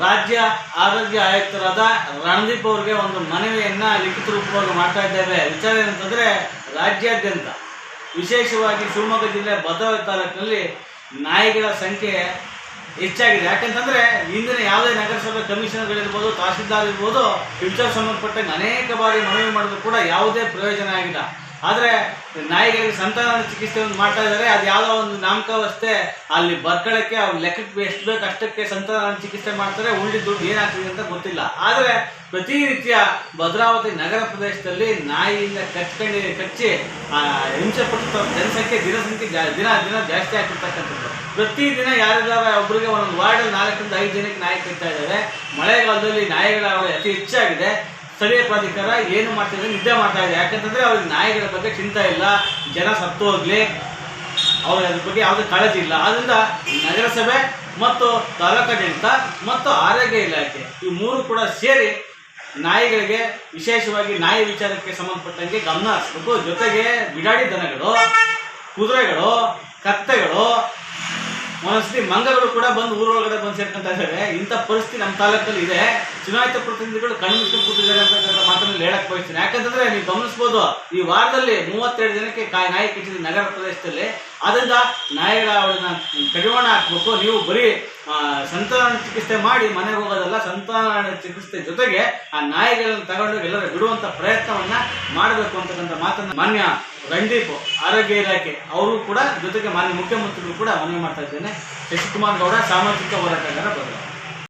ರಾಜ್ಯ ಆರೋಗ್ಯ ಆಯುಕ್ತರಾದ ರಣದೀಪ್ ಅವ್ರಿಗೆ ಒಂದು ಮನವಿಯನ್ನ ಲಿಖಿತ ರೂಪವಾಗಿ ಮಾಡ್ತಾ ಇದ್ದೇವೆ. ವಿಚಾರ ಏನಂತಂದ್ರೆ, ರಾಜ್ಯಾದ್ಯಂತ, ವಿಶೇಷವಾಗಿ ಶಿವಮೊಗ್ಗ ಜಿಲ್ಲೆ ಭದ್ರಾವತಿ ತಾಲೂಕಿನಲ್ಲಿ ನಾಯಿಗಳ ಸಂಖ್ಯೆ ಹೆಚ್ಚಾಗಿದೆ. ಯಾಕಂತಂದ್ರೆ ಇಂದಿನ ಯಾವುದೇ ನಗರಸಭೆ ಕಮಿಷನರ್ಗಳಿರ್ಬೋದು, ತಹಸೀಲ್ದಾರ್ ಇರ್ಬೋದು ಫ್ಯೂಚರ್ ಸಂಬಂಧಪಟ್ಟಂಗೆ ಅನೇಕ ಬಾರಿ ಮನವಿ ಮಾಡಿದ್ರು ಕೂಡ ಯಾವುದೇ ಪ್ರಯೋಜನ ಆಗಿಲ್ಲ. ಆದರೆ ನಾಯಿಗಳಿಗೆ ಸಂತಾನ ಚಿಕಿತ್ಸೆ ಒಂದು ಮಾಡ್ತಾ ಇದ್ದಾರೆ. ಅದು ಯಾವುದೋ ಒಂದು ನಾಮಕವಷ್ಟೇ ಅಲ್ಲಿ ಬರ್ಕೊಳ್ಳೋಕ್ಕೆ ಅವ್ರ ಲೆಕ್ಕಕ್ಕೆ ಎಷ್ಟು ಬೇಕು ಅಷ್ಟಕ್ಕೆ ಸಂತಾನ ಚಿಕಿತ್ಸೆ ಮಾಡ್ತಾರೆ. ಉಳಿದ ದುಡ್ಡು ಏನಾಗ್ತಿದೆ ಅಂತ ಗೊತ್ತಿಲ್ಲ. ಆದರೆ ರೀತಿಯ ಭದ್ರಾವತಿ ನಗರ ಪ್ರದೇಶದಲ್ಲಿ ನಾಯಿಯಿಂದ ಕಚ್ಕೊಂಡು ಕಚ್ಚಿ ಹಿಂಸೆ ಪಟ್ಟು ಜನಸಂಖ್ಯೆ ದಿನಸಂಖ್ಯೆ ಜಾ- ದಿನ ದಿನ ಜಾಸ್ತಿ ಆಗ್ತಿರ್ತಕ್ಕಂಥದ್ದು. ಪ್ರತಿದಿನ ಯಾರಿಗಾರ ಒಬ್ಬರಿಗೆ ಒಂದೊಂದು ವಾರ್ಡಲ್ಲಿ ನಾಲ್ಕರಿಂದ ಐದು ಜನಕ್ಕೆ ನಾಯಿ ಕಟ್ತಾ ಇದ್ದಾರೆ. ಮಳೆಗಾಲದಲ್ಲಿ ನಾಯಿಗಳ ಅತಿ ಹೆಚ್ಚಾಗಿದೆ. ಸ್ಥಳೀಯ ಪ್ರಾಧಿಕಾರ ಏನು ಮಾಡ್ತಿದೆ ನಿದ್ದೆ ಮಾಡ್ತಾ ಇದೆ. ಯಾಕಂತಂದ್ರೆ ಅವ್ರಿಗೆ ನಾಯಿಗಳ ಬಗ್ಗೆ ಚಿಂತೆ ಇಲ್ಲ, ಜನ ಸತ್ತು ಹೋಗ್ಲಿ, ಅವ್ರ ಅದ್ರ ಬಗ್ಗೆ ಯಾವುದೇ ಕಾಳಜಿ ಇಲ್ಲ. ಆದ್ರಿಂದ ನಗರಸಭೆ ಮತ್ತು ತಾಲೂಕಾಡಳಿತ ಮತ್ತು ಆರೋಗ್ಯ ಇಲಾಖೆ ಈ ಮೂರು ಕೂಡ ಸೇರಿ ನಾಯಿಗಳಿಗೆ ವಿಶೇಷವಾಗಿ ನಾಯಿ ವಿಚಾರಕ್ಕೆ ಸಂಬಂಧಪಟ್ಟಂಗೆ ಗಮನ ಹರಿಸ್ಬೇಕು. ಜೊತೆಗೆ ಬಿಡಾಡಿ ದನಗಳು, ಕುದುರೆಗಳು, ಕತ್ತೆಗಳು ಒಂದೊಂದ್ಸತಿ ಮಂಗಗಳು ಕೂಡ ಬಂದು ಊರೊಳಗಡೆ ಬಂದು ಸೇರ್ಕೊಂತ ಇದ್ದಾರೆ ಇಂಥ ಪರಿಸ್ಥಿತಿ ನಮ್ಮ ತಾಲೂಕಲ್ಲಿ ಇದೆ. ಚುನಾಯಿತ ಪ್ರತಿನಿಧಿಗಳು ಕಣ್ಣು ಕೂತಿದ್ದಾರೆ ಅಂತಕ್ಕಂಥ ಮಾತನ್ನು ಹೇಳಕ್ ಬಯಸ್ತೀನಿ. ಯಾಕಂತಂದ್ರೆ ನೀವು ಗಮನಿಸ್ಬೋದು, ಈ ವಾರದಲ್ಲಿ ಮೂವತ್ತೆರಡು ಜನಕ್ಕೆ ಕಾಯಿ ನಾಯಿ ಕಚ್ಚಿದ ನಗರ ಪ್ರದೇಶದಲ್ಲಿ. ಅದರಿಂದ ನಾಯಿಗಳ ಅವಳನ್ನ ಕಡಿವಾಣ ಹಾಕ್ಬೇಕು. ನೀವು ಬರೀ ಸಂತಾನ ಚಿಕಿತ್ಸೆ ಮಾಡಿ ಮನೆಗೆ ಹೋಗೋದಲ್ಲ, ಸಂತಾನ ಚಿಕಿತ್ಸೆ ಜೊತೆಗೆ ಆ ನಾಯಿಗಳನ್ನು ತಗೊಂಡು ಎಲ್ಲರೂ ಬಿಡುವಂತ ಪ್ರಯತ್ನವನ್ನ ಮಾಡಬೇಕು ಅಂತಕ್ಕಂಥ ಮಾತನ್ನ ಮಾನ್ಯ ರಣದೀಪ್ ಆರೋಗ್ಯ ಇಲಾಖೆ, ಅವರು ಕೂಡ ಜೊತೆಗೆ ಮಾನ್ಯ ಮುಖ್ಯಮಂತ್ರಿಗಳು ಕೂಡ ಮನವಿ ಮಾಡ್ತಾ ಇದ್ದೇನೆ. ಶಶಿಕುಮಾರ್ ಗೌಡ ಸಾಮಾಜಿಕ ಹೋರಾಟಗಾರ ಬದಲು